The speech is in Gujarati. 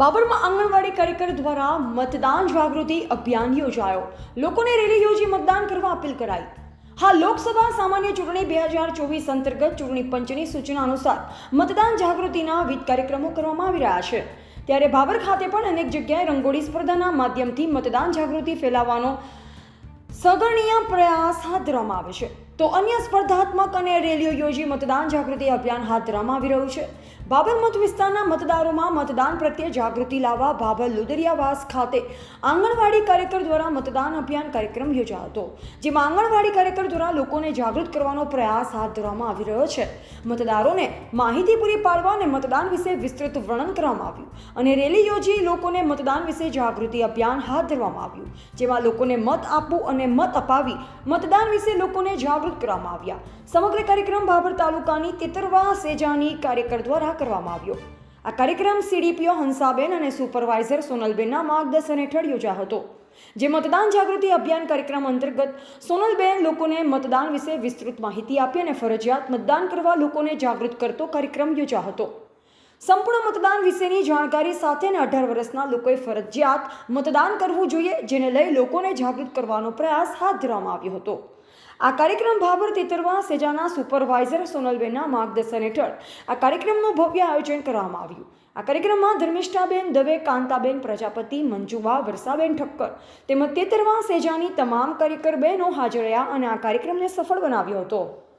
બાબરમાં આંગણવાડી કાર્યકર દ્વારા મતદાન જાગૃતિ અભિયાન યોજાયો. લોકોને રેલી યોજી મતદાન કરવા અપીલ કરાઈ. હા લોકસભા સામાન્ય ચૂંટણી બે હજાર ચોવીસ અંતર્ગત ચૂંટણી પંચની સૂચના અનુસાર મતદાન જાગૃતિના વિવિધ કાર્યક્રમો કરવામાં આવી રહ્યા છે. ત્યારે બાબર ખાતે પણ અનેક જગ્યાએ રંગોળી સ્પર્ધાના માધ્યમથી મતદાન જાગૃતિ ફેલાવવાનો સગર્ણીય પ્રયાસ હાથ ધરવામાં આવે છે. તો અન્ય સ્પર્ધાત્મક અને રેલીઓ યોજી મતદાન જાગૃતિ અભિયાન હાથ ધરવામાં આવી રહ્યું છે. બાબર મત વિસ્તારના મતદારોમાં મતદાન પ્રત્યે જાગૃતિ લાવવા બાબર લુદરિયાવાસ ખાતે આંગણવાડી કાર્યકર દ્વારા મતદાન અભિયાન કાર્યક્રમ યોજાયો હતો, જેમાં આંગણવાડી કાર્યકર દ્વારા લોકોને જાગૃત કરવાનો પ્રયાસ હાથ ધરવામાં આવી રહ્યો છે. મતદારોને માહિતી પૂરી પાડવા અને મતદાન વિશે વિસ્તૃત વર્ણન કરવામાં આવ્યું અને રેલી યોજી લોકોને મતદાન વિશે જાગૃતિ અભિયાન હાથ ધરવામાં આવ્યું, જેમાં લોકોને મત આપવું અને મત અપાવી મતદાન વિશે લોકોને જાગૃત કરવામાં આવ્યા. સમગ્ર કાર્યક્રમ બાબર તાલુકાની તેતરવા સેજાની કાર્યકર દ્વારા કરવામાં આવ્યો. આ કાર્યક્રમ સીડીપીઓ હંસાબેન અને સુપરવાઇઝર સોનલબેનના માર્ગદર્શન હેઠળ યોજાયો હતો. જે મતદાન જાગૃતિ અભિયાન કાર્યક્રમ અંતર્ગત સોનલબેન લોકોને મતદાન વિશે વિસ્તૃત માહિતી આપી અને ફરજિયાત મતદાન કરવા લોકોને જાગૃત કરતો કાર્યક્રમ યોજાયો હતો. સંપૂર્ણ મતદાન વિશેની જાણકારી સાથે અને અઢાર વર્ષના લોકોએ ફરજિયાત મતદાન કરવું જોઈએ, જેને લઈ લોકોને જાગૃત કરવાનો પ્રયાસ હાથ ધરવામાં આવ્યો હતો. આ કાર્યક્રમ ભાભર તેતરવા સેજાના સુપરવાઇઝર સોનલબેનના માર્ગદર્શન હેઠળ આ કાર્યક્રમનું ભવ્ય આયોજન કરવામાં આવ્યું. આ કાર્યક્રમમાં ધર્મિષ્ઠાબેન દવે, કાંતાબેન પ્રજાપતિ, મંજુબા, વર્ષાબેન ઠક્કર તેમજ તેતરવા સેજાની તમામ કાર્યકર બહેનો હાજર રહ્યા અને આ કાર્યક્રમને સફળ બનાવ્યો હતો.